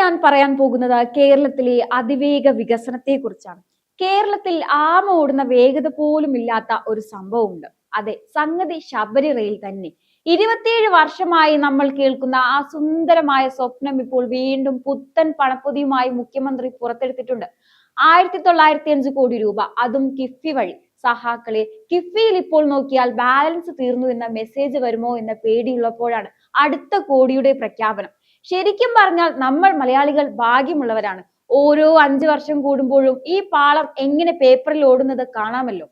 ഞാൻ പറയാൻ പോകുന്നത് കേരളത്തിലെ അതിവേഗ വികസനത്തെ കുറിച്ചാണ് കേരളത്തിൽ ആമ ഓടുന്ന വേഗത പോലും ഇല്ലാത്ത ഒരു സംഭവമുണ്ട്. അതെ സംഗതി ശബരി റെയിൽ തന്നെ. ഇരുപത്തിയേഴ് വർഷമായി നമ്മൾ കേൾക്കുന്ന ആ സുന്ദരമായ സ്വപ്നം ഇപ്പോൾ വീണ്ടും പുത്തൻ പണപ്പൊതിയുമായി മുഖ്യമന്ത്രി പുറത്തെടുത്തിട്ടുണ്ട്. ആയിരത്തി തൊള്ളായിരത്തി അഞ്ച് കോടി രൂപ. അതും കിഫ്ബി വഴി. സഹാക്കളെ കിഫ്ബിയിൽ ഇപ്പോൾ നോക്കിയാൽ ബാലൻസ് തീർന്നു എന്ന മെസ്സേജ് വരുമോ എന്ന പേടിയുള്ളപ്പോഴാണ് അടുത്ത കോടിയുടെ പ്രഖ്യാപനം. ശരിക്കും പറഞ്ഞാൽ നമ്മൾ മലയാളികൾ ഭാഗ്യമുള്ളവരാണ്. ഓരോ അഞ്ചു വർഷം കൂടുമ്പോഴും ഈ പാളം എങ്ങനെ പേപ്പറിൽ ഓടുന്നത് കാണാമല്ലോ.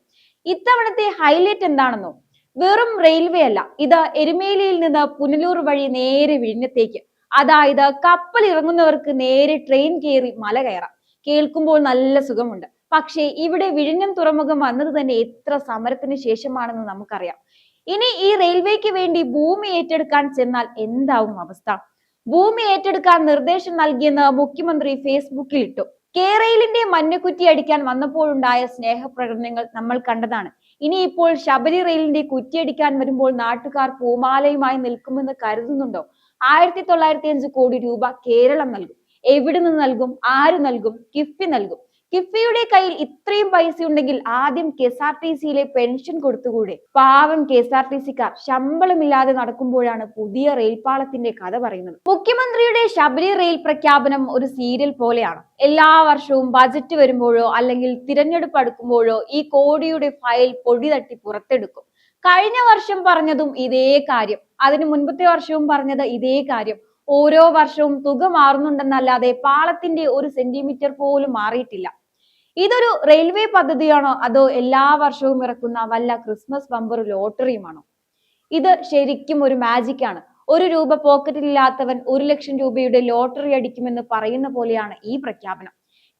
ഇത്തവണത്തെ ഹൈലൈറ്റ് എന്താണെന്നോ? വെറും റെയിൽവേ അല്ല. ഇത് എരുമേലിയിൽ നിന്ന് പുനലൂർ വഴി നേരെ വിഴിഞ്ഞത്തേക്ക്. അതായത് കപ്പൽ ഇറങ്ങുന്നവർക്ക് നേരെ ട്രെയിൻ കയറി മല കയറാം. കേൾക്കുമ്പോൾ നല്ല സുഖമുണ്ട്. പക്ഷേ ഇവിടെ വിഴിഞ്ഞം തുറമുഖം വന്നത് തന്നെ എത്ര സമരത്തിന് ശേഷമാണെന്ന് നമുക്കറിയാം. ഇനി ഈ റെയിൽവേക്ക് വേണ്ടി ഭൂമി ഏറ്റെടുക്കാൻ ചെന്നാൽ എന്താവും അവസ്ഥ? ഭൂമി ഏറ്റെടുക്കാൻ നിർദ്ദേശം നൽകിയെന്ന് മുഖ്യമന്ത്രി ഫേസ്ബുക്കിൽ ഇട്ടു കേരയിലിന്റെ മഞ്ഞക്കുറ്റി അടിക്കാൻ വന്നപ്പോഴുണ്ടായ സ്നേഹപ്രകടനങ്ങൾ നമ്മൾ കണ്ടതാണ്. ഇനി ഇപ്പോൾ ശബരി റെയിലിന്റെ കുറ്റിയടിക്കാൻ വരുമ്പോൾ നാട്ടുകാർ പൂമാലയുമായി നിൽക്കുമെന്ന് കരുതുന്നുണ്ടോ? ആയിരത്തി തൊള്ളായിരത്തി അഞ്ച് കോടി രൂപ കേരളം നൽകും. എവിടെ നിന്ന് നൽകും? ആര് നൽകും? കിഫ്ബി നൽകും. കിഫ്ബിയുടെ കയ്യിൽ ഇത്രയും പൈസ ഉണ്ടെങ്കിൽ ആദ്യം കെ എസ് ആർ ടി സിയിലെ പെൻഷൻ കൊടുത്തുകൂടെ? പാവം കെ എസ് ആർ ടി സിക്കാർ ശമ്പളമില്ലാതെ നടക്കുമ്പോഴാണ് പുതിയ റെയിൽപാളത്തിന്റെ കഥ പറയുന്നത്. മുഖ്യമന്ത്രിയുടെ ശബരി റെയിൽ പ്രഖ്യാപനം ഒരു സീരിയൽ പോലെയാണ്. എല്ലാ വർഷവും ബജറ്റ് വരുമ്പോഴോ അല്ലെങ്കിൽ തിരഞ്ഞെടുപ്പ് അടുക്കുമ്പോഴോ ഈ കോടിയുടെ ഫയൽ പൊടി തട്ടി പുറത്തെടുക്കും. കഴിഞ്ഞ വർഷം പറഞ്ഞതും ഇതേ കാര്യം. അതിന് മുൻപത്തെ വർഷവും പറഞ്ഞത് ഇതേ കാര്യം. ഓരോ വർഷവും തുക മാറുന്നുണ്ടെന്നല്ലാതെ പാളത്തിന്റെ ഒരു സെന്റിമീറ്റർ പോലും മാറിയിട്ടില്ല. ഇതൊരു റെയിൽവേ പദ്ധതിയാണോ? അതോ എല്ലാ വർഷവും ഇറക്കുന്ന വല്ല ക്രിസ്മസ് ബമ്പർ ലോട്ടറിയുമാണോ? ഇത് ശരിക്കും ഒരു മാജിക് ആണ്. ഒരു രൂപ പോക്കറ്റിൽ ഇല്ലാത്തവൻ ഒരു ലക്ഷം രൂപയുടെ ലോട്ടറി അടിക്കുമെന്ന് പറയുന്ന പോലെയാണ് ഈ പ്രഖ്യാപനം.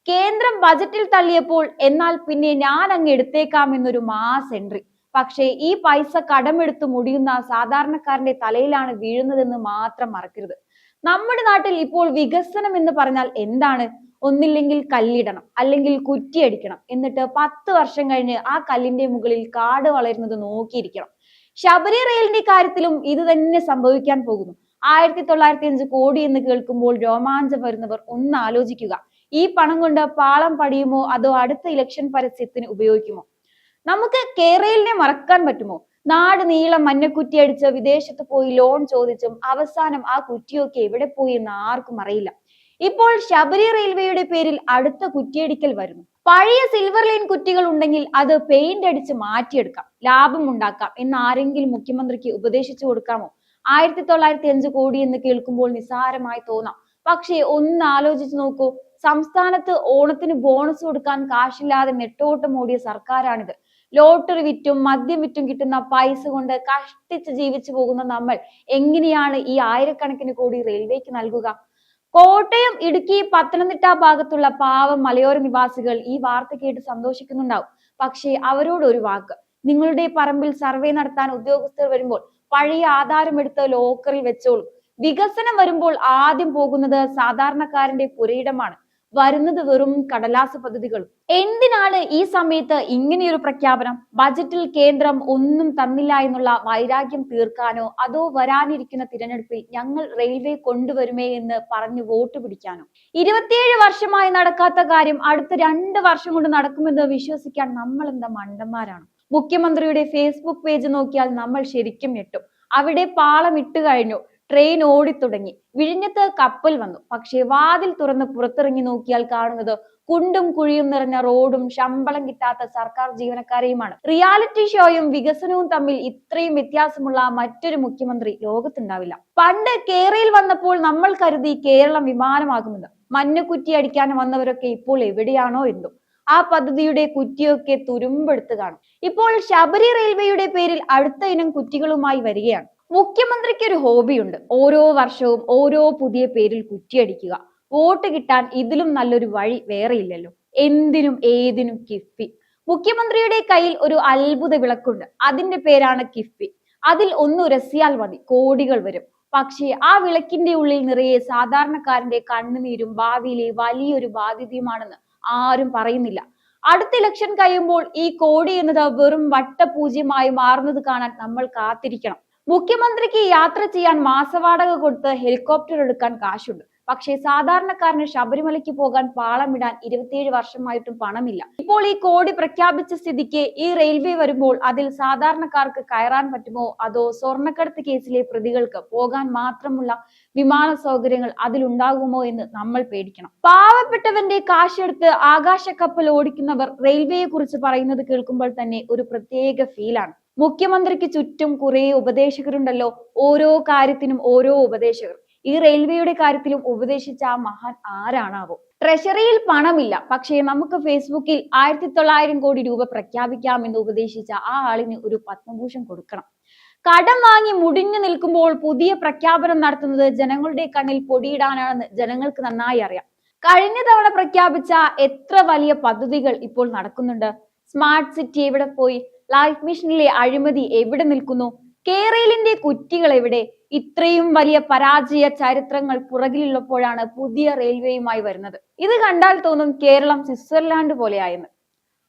കേന്ദ്രം ബജറ്റിൽ തള്ളിയപ്പോൾ എന്നാൽ പിന്നെ ഞാൻ അങ്ങ് എടുത്തേക്കാം എന്നൊരു മാസ് എൻട്രി പക്ഷേ ഈ പൈസ കടമെടുത്ത് മുടിയുന്ന സാധാരണക്കാരന്റെ തലയിലാണ് വീഴുന്നതെന്ന് മാത്രം മറക്കരുത്. നമ്മുടെ നാട്ടിൽ ഇപ്പോൾ വികസനം എന്ന് പറഞ്ഞാൽ എന്താണ്? ഒന്നില്ലെങ്കിൽ കല്ലിടണം അല്ലെങ്കിൽ കുറ്റിയടിക്കണം. എന്നിട്ട് പത്ത് വർഷം കഴിഞ്ഞ് ആ കല്ലിന്റെ മുകളിൽ കാട് വളരുന്നത് നോക്കിയിരിക്കണം. ശബരി റെയിലിന്റെ കാര്യത്തിലും ഇത് തന്നെ സംഭവിക്കാൻ പോകുന്നു. ആയിരത്തി തൊള്ളായിരത്തി അഞ്ച് കോടി എന്ന് കേൾക്കുമ്പോൾ രോമാഞ്ചം വരുന്നവർ ഒന്ന് ആലോചിക്കുക. ഈ പണം കൊണ്ട് പാളം പടിയുമോ അതോ അടുത്ത ഇലക്ഷൻ പരസ്യത്തിന് ഉപയോഗിക്കുമോ? നമുക്ക് കേരളിനെ മറക്കാൻ പറ്റുമോ? നാട് നീളം മഞ്ഞക്കുറ്റി അടിച്ച് വിദേശത്ത് പോയി ലോൺ ചോദിച്ചും അവസാനം ആ കുറ്റിയൊക്കെ എവിടെ പോയി എന്ന് ആർക്കും അറിയില്ല. ഇപ്പോൾ ശബരി റെയിൽവേയുടെ പേരിൽ അടുത്ത കുറ്റിയടിക്കൽ വരുന്നു. പഴയ സിൽവർ ലൈൻ കുറ്റികൾ ഉണ്ടെങ്കിൽ അത് പെയിന്റ് അടിച്ച് മാറ്റിയെടുക്കാം. ലാഭം ഉണ്ടാക്കാം എന്ന് ആരെങ്കിലും മുഖ്യമന്ത്രിക്ക് ഉപദേശിച്ചു കൊടുക്കാമോ? ആയിരത്തി തൊള്ളായിരത്തി അഞ്ച് കോടി എന്ന് കേൾക്കുമ്പോൾ നിസ്സാരമായി തോന്നാം. പക്ഷേ ഒന്ന് ആലോചിച്ച് നോക്കൂ. സംസ്ഥാനത്ത് ഓണത്തിന് ബോണസ് കൊടുക്കാൻ കാശില്ലാതെ നെട്ടോട്ടം ഓടിയ സർക്കാരാണിത്. ലോട്ടറി വിറ്റും മദ്യം വിറ്റും കിട്ടുന്ന പൈസ കൊണ്ട് കഷ്ടിച്ച് ജീവിച്ചു പോകുന്ന നമ്മൾ എങ്ങനെയാണ് ഈ ആയിരക്കണക്കിന് കോടി റെയിൽവേക്ക് നൽകുക? കോട്ടയം ഇടുക്കി പത്തനംതിട്ട ഭാഗത്തുള്ള പാവം മലയോര നിവാസികൾ ഈ വാർത്ത കേട്ട് സന്തോഷിക്കുന്നുണ്ടാവും. പക്ഷേ അവരോട് ഒരു വാക്ക്. നിങ്ങളുടെ പറമ്പിൽ സർവേ നടത്താൻ ഉദ്യോഗസ്ഥർ വരുമ്പോൾ പഴയ ആധാരം എടുത്ത് ലോക്കറിൽ വെച്ചോളൂ. വികസനം വരുമ്പോൾ ആദ്യം പോകുന്നത് സാധാരണക്കാരന്റെ പുരയിടമാണ്. വരുന്നത് വെറും കടലാസ് പദ്ധതികളും. എന്തിനാണ് ഈ സമയത്ത് ഇങ്ങനെയൊരു പ്രഖ്യാപനം? ബജറ്റിൽ കേന്ദ്രം ഒന്നും തന്നില്ല എന്നുള്ള വൈരാഗ്യം തീർക്കാനോ അതോ വരാനിരിക്കുന്ന തിരഞ്ഞെടുപ്പിൽ ഞങ്ങൾ റെയിൽവേ കൊണ്ടുവരുമേ എന്ന് പറഞ്ഞു വോട്ട് പിടിക്കാനോ? ഇരുപത്തിയേഴ് വർഷമായി നടക്കാത്ത കാര്യം അടുത്ത രണ്ട് വർഷം കൊണ്ട് നടക്കുമെന്ന് വിശ്വസിക്കാൻ നമ്മൾ എന്താ മണ്ടന്മാരാണ്? മുഖ്യമന്ത്രിയുടെ ഫേസ്ബുക്ക് പേജ് നോക്കിയാൽ നമ്മൾ ശരിക്കും ഞെട്ടും. അവിടെ പാളം ഇട്ട് കഴിഞ്ഞു. ട്രെയിൻ ഓടിത്തുടങ്ങി. വിഴിഞ്ഞത്ത് കപ്പൽ വന്നു. പക്ഷേ വാതിൽ തുറന്ന് പുറത്തിറങ്ങി നോക്കിയാൽ കാണുന്നത് കുണ്ടും കുഴിയും നിറഞ്ഞ റോഡും ശമ്പളം കിട്ടാത്ത സർക്കാർ ജീവനക്കാരെയുമാണ്. റിയാലിറ്റി ഷോയും വികസനവും തമ്മിൽ ഇത്രയും വ്യത്യാസമുള്ള മറ്റൊരു മുഖ്യമന്ത്രി ലോകത്തുണ്ടാവില്ല. പണ്ട് കേരളയിൽ വന്നപ്പോൾ നമ്മൾ കരുതി കേരളം വിമാനമാകുമെന്ന്. മഞ്ഞക്കുറ്റി അടിക്കാൻ വന്നവരൊക്കെ ഇപ്പോൾ എവിടെയാണോ എന്തോ ആ പദ്ധതിയുടെ കുറ്റിയൊക്കെ തുരുമ്പെടുത്ത് കാണും. ഇപ്പോൾ ശബരി റെയിൽവേയുടെ പേരിൽ അടുത്ത ഇനം കുറ്റികളുമായി വരികയാണ്. മുഖ്യമന്ത്രിക്ക് ഒരു ഹോബിയുണ്ട്. ഓരോ വർഷവും ഓരോ പുതിയ പേരിൽ കുറ്റിയടിക്കുക. വോട്ട് കിട്ടാൻ ഇതിലും നല്ലൊരു വഴി വേറെയില്ലല്ലോ എന്തിനും ഏതിനും കിഫ്ബി. മുഖ്യമന്ത്രിയുടെ കയ്യിൽ ഒരു അത്ഭുത വിളക്കുണ്ട്. അതിന്റെ പേരാണ് കിഫ്ബി. അതിൽ ഒന്ന് ഉരസിയാൽ മതി. കോടികൾ വരും. പക്ഷേ ആ വിളക്കിന്റെ ഉള്ളിൽ നിറയെ സാധാരണക്കാരന്റെ കണ്ണുനീരും ഭാവിയിലെ വലിയൊരു ബാധ്യതയുമാണെന്ന് ആരും പറയുന്നില്ല. അടുത്ത ഇലക്ഷൻ കഴിയുമ്പോൾ ഈ കോടി എന്നത് വെറും വട്ടപൂജ്യമായി മാറുന്നത് കാണാൻ നമ്മൾ കാത്തിരിക്കണം. മുഖ്യമന്ത്രിക്ക് യാത്ര ചെയ്യാൻ മാസവാടക കൊടുത്ത് ഹെലികോപ്റ്റർ എടുക്കാൻ കാശുണ്ട്. പക്ഷേ സാധാരണക്കാരന് ശബരിമലയ്ക്ക് പോകാൻ പാളമിടാൻ ഇരുപത്തിയേഴ് വർഷമായിട്ടും പണമില്ല. ഇപ്പോൾ ഈ കോടി പ്രഖ്യാപിച്ച സ്ഥിതിക്ക് ഈ റെയിൽവേ വരുമ്പോൾ അതിൽ സാധാരണക്കാർക്ക് കയറാൻ പറ്റുമോ? അതോ സ്വർണക്കടത്ത് കേസിലെ പ്രതികൾക്ക് പോകാൻ മാത്രമുള്ള വിമാന സൗകര്യങ്ങൾ അതിലുണ്ടാകുമോ എന്ന് നമ്മൾ പേടിക്കണം. പാവപ്പെട്ടവന്റെ കാശെടുത്ത് ആകാശക്കപ്പൽ ഓടിക്കുന്നവർ റെയിൽവേയെ കുറിച്ച് പറയുന്നത് കേൾക്കുമ്പോൾ തന്നെ ഒരു പ്രത്യേക ഫീലാണ്. മുഖ്യമന്ത്രിക്ക് ചുറ്റും കുറെ ഉപദേശകരുണ്ടല്ലോ. ഓരോ കാര്യത്തിനും ഓരോ ഉപദേശകർ. ഈ റെയിൽവേയുടെ കാര്യത്തിലും ഉപദേശിച്ച ആ മഹാൻ ആരാണാവോ? ട്രഷറിയിൽ പണമില്ല. പക്ഷേ നമുക്ക് ഫേസ്ബുക്കിൽ ആയിരത്തി തൊള്ളായിരം കോടി രൂപ പ്രഖ്യാപിക്കാം എന്ന് ഉപദേശിച്ച ആ ആളിന് ഒരു പത്മഭൂഷൺ കൊടുക്കണം. കടം വാങ്ങി മുടിഞ്ഞു നിൽക്കുമ്പോൾ പുതിയ പ്രഖ്യാപനം നടത്തുന്നത് ജനങ്ങളുടെ കണ്ണിൽ പൊടിയിടാനാണെന്ന് ജനങ്ങൾക്ക് നന്നായി അറിയാം. കഴിഞ്ഞ തവണ പ്രഖ്യാപിച്ച എത്ര വലിയ പദ്ധതികൾ ഇപ്പോൾ നടക്കുന്നുണ്ട്? സ്മാർട്ട് സിറ്റി എവിടെ പോയി? ലൈഫ് മിഷനിലെ അഴിമതി എവിടെ നിൽക്കുന്നു? കേരളിന്റെ കുറ്റികൾ എവിടെ? ഇത്രയും വലിയ പരാജയ ചരിത്രങ്ങൾ പുറകിലുള്ളപ്പോഴാണ് പുതിയ റെയിൽവേയുമായി വരുന്നത്. ഇത് കണ്ടാൽ തോന്നും കേരളം സ്വിറ്റ്സർലാൻഡ് പോലെയായെന്ന്.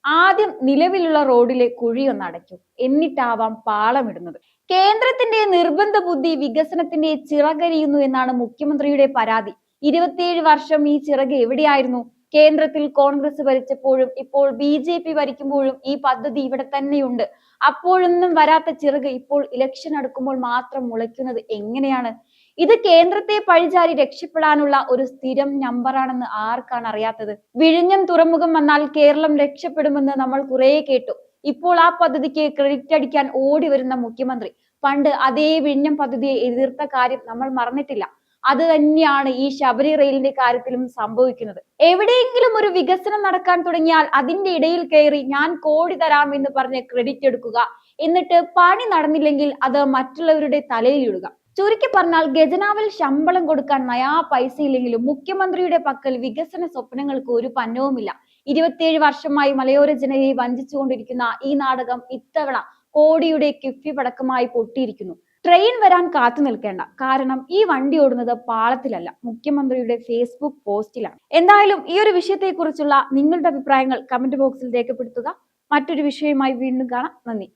ആദ്യം നിലവിലുള്ള റോഡിലെ കുഴിയൊന്ന് അടയ്ക്കും. എന്നിട്ടാവാം പാളമിടുന്നത്. കേന്ദ്രത്തിന്റെ നിർബന്ധ ബുദ്ധി വികസനത്തിന്റെ ചിറകരിയുന്നു എന്നാണ് മുഖ്യമന്ത്രിയുടെ പരാതി. ഇരുപത്തിയേഴ് വർഷം ഈ ചിറക് എവിടെയായിരുന്നു? കേന്ദ്രത്തിൽ കോൺഗ്രസ് ഭരിച്ചപ്പോഴും ഇപ്പോൾ ബി ജെ പി ഭരിക്കുമ്പോഴും ഈ പദ്ധതി ഇവിടെ തന്നെയുണ്ട്. അപ്പോഴൊന്നും വരാത്ത ചിറക് ഇപ്പോൾ ഇലക്ഷൻ അടുക്കുമ്പോൾ മാത്രം മുളയ്ക്കുന്നത് എങ്ങനെയാണ്? ഇത് കേന്ദ്രത്തെ പഴിചാരി രക്ഷപ്പെടാനുള്ള ഒരു സ്ഥിരം നമ്പറാണെന്ന് ആർക്കാണ് അറിയാത്തത്? വിഴിഞ്ഞം തുറമുഖം വന്നാൽ കേരളം രക്ഷപ്പെടുമെന്ന് നമ്മൾ കുറെ കേട്ടു. ഇപ്പോൾ ആ പദ്ധതിക്ക് ക്രെഡിറ്റ് അടിക്കാൻ ഓടി വരുന്ന മുഖ്യമന്ത്രി. പണ്ട് അതേ വിഴിഞ്ഞം പദ്ധതിയെ എതിർത്ത കാര്യം നമ്മൾ മറന്നിട്ടില്ല. അത് തന്നെയാണ് ഈ ശബരി റെയിലിന്റെ കാര്യത്തിലും സംഭവിക്കുന്നത്. എവിടെയെങ്കിലും ഒരു വികസനം നടക്കാൻ തുടങ്ങിയാൽ അതിന്റെ ഇടയിൽ കയറി ഞാൻ കോടി തരാം എന്ന് പറഞ്ഞ് ക്രെഡിറ്റ് എടുക്കുക. എന്നിട്ട് പണി നടന്നില്ലെങ്കിൽ അത് മറ്റുള്ളവരുടെ തലയിൽ ഇടുക. ചുരുക്കി പറഞ്ഞാൽ ഖജനാവിൽ ശമ്പളം കൊടുക്കാൻ നയാ പൈസ ഇല്ലെങ്കിലും മുഖ്യമന്ത്രിയുടെ പക്കൽ വികസന സ്വപ്നങ്ങൾക്ക് ഒരു പന്നവുമില്ല. ഇരുപത്തിയേഴ് വർഷമായി മലയോര ജനതയെ വഞ്ചിച്ചുകൊണ്ടിരിക്കുന്ന ഈ നാടകം ഇത്തവണ കോടിയുടെ കിഫ്ബി പടക്കമായി പൊട്ടിയിരിക്കുന്നു. ട്രെയിൻ വരാൻ കാത്തു നിൽക്കേണ്ട. കാരണം ഈ വണ്ടി ഓടുന്നത് പാളത്തിലല്ല മുഖ്യമന്ത്രിയുടെ ഫേസ്ബുക്ക് പോസ്റ്റിലാണ്. എന്തായാലും ഈ ഒരു വിഷയത്തെക്കുറിച്ചുള്ള നിങ്ങളുടെ അഭിപ്രായങ്ങൾ കമന്റ് ബോക്സിൽ രേഖപ്പെടുത്തുക. മറ്റൊരു വിഷയവുമായി വീണ്ടും കാണാം. നന്ദി.